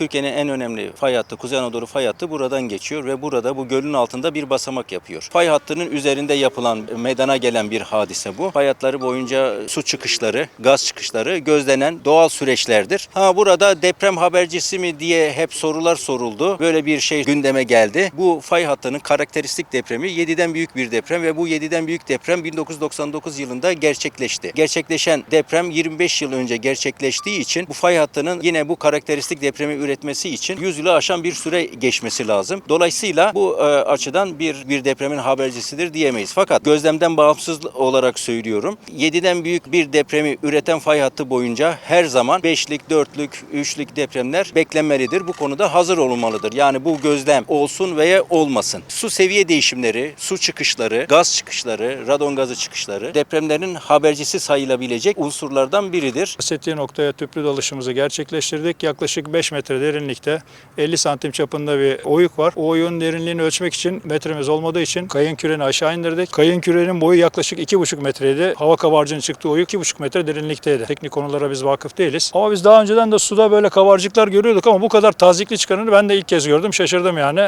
Türkiye'nin en önemli fay hattı Kuzey Anadolu fay hattı buradan geçiyor ve burada bu gölün altında bir basamak yapıyor. Fay hattının üzerinde yapılan meydana gelen bir hadise bu. Fay hatları boyunca su çıkışları, gaz çıkışları gözlenen doğal süreçlerdir. Ha burada deprem habercisi mi diye hep sorular soruldu. Böyle bir şey gündeme geldi. Bu fay hattının karakteristik depremi 7'den büyük bir deprem ve bu 7'den büyük deprem 1999 yılında gerçekleşti. Gerçekleşen deprem 25 yıl önce gerçekleştiği için bu fay hattının yine bu karakteristik depremi üretmesi için 100 yılı aşan bir süre geçmesi lazım. Dolayısıyla bu e, açıdan bir bir depremin habercisidir diyemeyiz. Fakat gözlemden bağımsız olarak söylüyorum. 7'den büyük bir depremi üreten fay hattı boyunca her zaman 5'lik, 4'lük, 3'lük depremler beklenmelidir. Bu konuda hazır olunmalıdır. Yani bu gözlem olsun veya olmasın. Su seviye değişimleri, su çıkışları, gaz çıkışları, radon gazı çıkışları depremlerin habercisi sayılabilecek unsurlardan biridir. Bahsettiği noktaya tüplü dalışımızı gerçekleştirdik. Yaklaşık 5 metre derinlikte 50 santim çapında bir oyuk var. O oyun derinliğini ölçmek için metremiz olmadığı için kayın küreni aşağı indirdik. Kayın kürenin boyu yaklaşık 2,5 metreydi. Hava kabarcığının çıktığı oyuk 2,5 metre derinlikteydi. Teknik konulara biz vakıf değiliz. Ama biz daha önceden de suda böyle kabarcıklar görüyorduk ama bu kadar tazikli çıkanını ben de ilk kez gördüm. Şaşırdım yani.